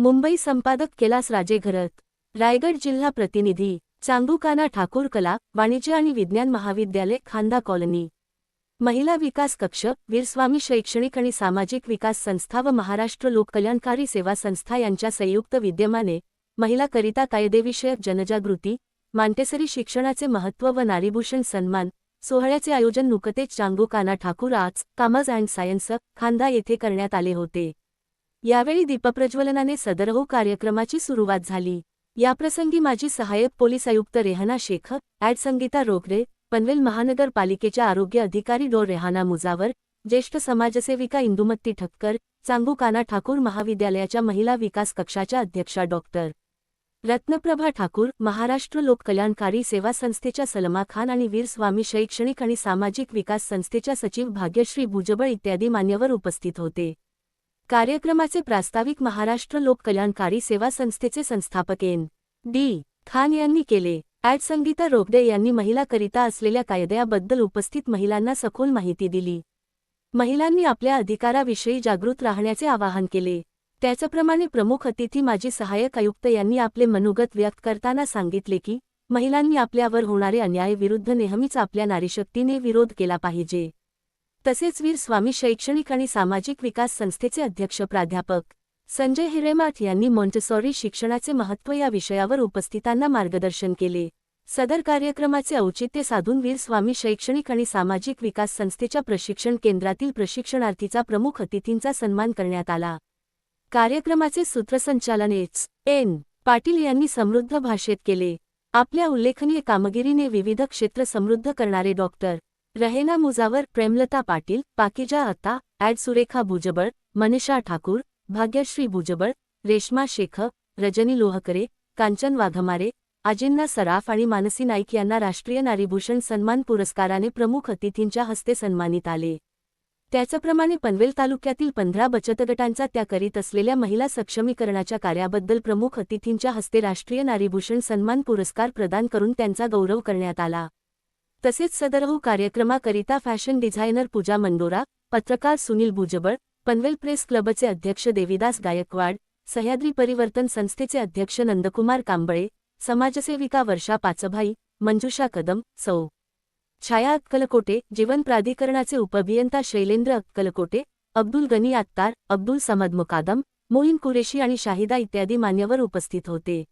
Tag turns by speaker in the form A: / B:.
A: मुंबई संपादक कैलास राजे घरत रायगड जिल्हा प्रतिनिधी चांदूकाना ठाकूर कला वाणिज्य आणि विज्ञान महाविद्यालय खांदा कॉलनी. महिला विकास कक्ष वीरस्वामी शैक्षणिक आणि सामाजिक विकास संस्था व महाराष्ट्र लोककल्याणकारी सेवा संस्था यांच्या संयुक्त विद्यमाने महिलाकरिता कायदेविषयक जनजागृती मांटेसरी शिक्षणाचे महत्त्व व नारीभूषण सन्मान सोहळ्याचे आयोजन नुकतेच Changu Thakur arts commerce and science Khanda येथे करण्यात आले होते. यावेळी दीपप्रज्वलनाने सदरहो कार्यक्रमाची सुरुवात झाली. याप्रसंगी माजी सहाय्यक पोलीस आयुक्त रेहना शेख ॲड संगीता रोगरे पनवेल महानगरपालिकेच्या आरोग्य अधिकारी डॉ रेहाना मुजावर ज्येष्ठ समाजसेविका इंदुमत्ती ठक्कर चांगू काना ठाकूर महाविद्यालयाच्या महिला विकास कक्षाच्या अध्यक्षा डॉक्टर रत्नप्रभा ठाकूर महाराष्ट्र लोककल्याणकारी सेवा संस्थेच्या सलमा खान आणि वीर स्वामी शैक्षणिक आणि सामाजिक विकास संस्थेच्या सचिव भाग्यश्री भुजबळ इत्यादी मान्यवर उपस्थित होते. कार्यक्रमाचे प्रास्ताविक महाराष्ट्र लोककल्याणकारी सेवा संस्थेचे संस्थापक एन. डी. खान यांनी केले. ॲड संगीता रोगडे यांनी महिलाकरिता असलेल्या कायद्याबद्दल उपस्थित महिलांना सखोल माहिती दिली. महिलांनी आपल्या अधिकाराविषयी जागृत राहण्याचे आवाहन केले. त्याचप्रमाणे प्रमुख अतिथी माजी सहाय्यक आयुक्त यांनी आपले मनोगत व्यक्त करताना सांगितले की महिलांनी आपल्यावर होणारे अन्यायाविरुद्ध नेहमीच आपल्या नारीशक्तीने विरोध केला पाहिजे. तसेच वीर स्वामी शैक्षणिक आणि सामाजिक विकास संस्थेचे अध्यक्ष प्राध्यापक संजय हिरेमाठ यांनी मॉन्टेसॉरी शिक्षणाचे महत्त्व या विषयावर उपस्थितांना मार्गदर्शन केले. सदर कार्यक्रमाचे औचित्य साधून वीर स्वामी शैक्षणिक आणि सामाजिक विकास संस्थेच्या प्रशिक्षण केंद्रातील प्रशिक्षणार्थीचा प्रमुख अतिथींचा सन्मान करण्यात आला. कार्यक्रमाचे सूत्रसंचालन एच. एन. पाटील यांनी समृद्ध भाषेत केले. आपल्या उल्लेखनीय कामगिरीने विविध क्षेत्र समृद्ध करणारे डॉक्टर रहेना मुजावर प्रेमलता पाटील पाकिजा अत्ता ॲड सुरेखा भुजबळ मनीषा ठाकूर भाग्यश्री भुजबळ रेश्मा शेख रजनी लोहकरे कांचन वाघमारे आजींना सराफ आणि मानसी नाईक यांना राष्ट्रीय नारीभूषण सन्मान पुरस्काराने प्रमुख अतिथींच्या हस्ते सन्मानित आले. त्याचप्रमाणे पनवेल तालुक्यातील पंधरा बचतगटांचा त्या करीत असलेल्या महिला सक्षमीकरणाच्या कार्याबद्दल प्रमुख अतिथींच्या हस्ते राष्ट्रीय नारीभूषण सन्मान पुरस्कार प्रदान करून त्यांचा गौरव करण्यात आला. तसेच सदरहू कार्यक्रमाकरिता फॅशन डिझायनर पूजा मंडोरा पत्रकार सुनील भुजबळ पनवेल प्रेस क्लबचे अध्यक्ष देविदास गायकवाड सह्याद्री परिवर्तन संस्थेचे अध्यक्ष नंदकुमार कांबळे समाजसेविका वर्षा पाचभाई मंजुषा कदम सौ. छाया अक्कलकोटे जीवन प्राधिकरणाचे उपअभियंता शैलेंद्र अक्कलकोटे अब्दुल गनी अत्तार अब्दुल समद मुकादम मोईन कुरेशी आणि शाहिदा इत्यादी मान्यवर उपस्थित होते.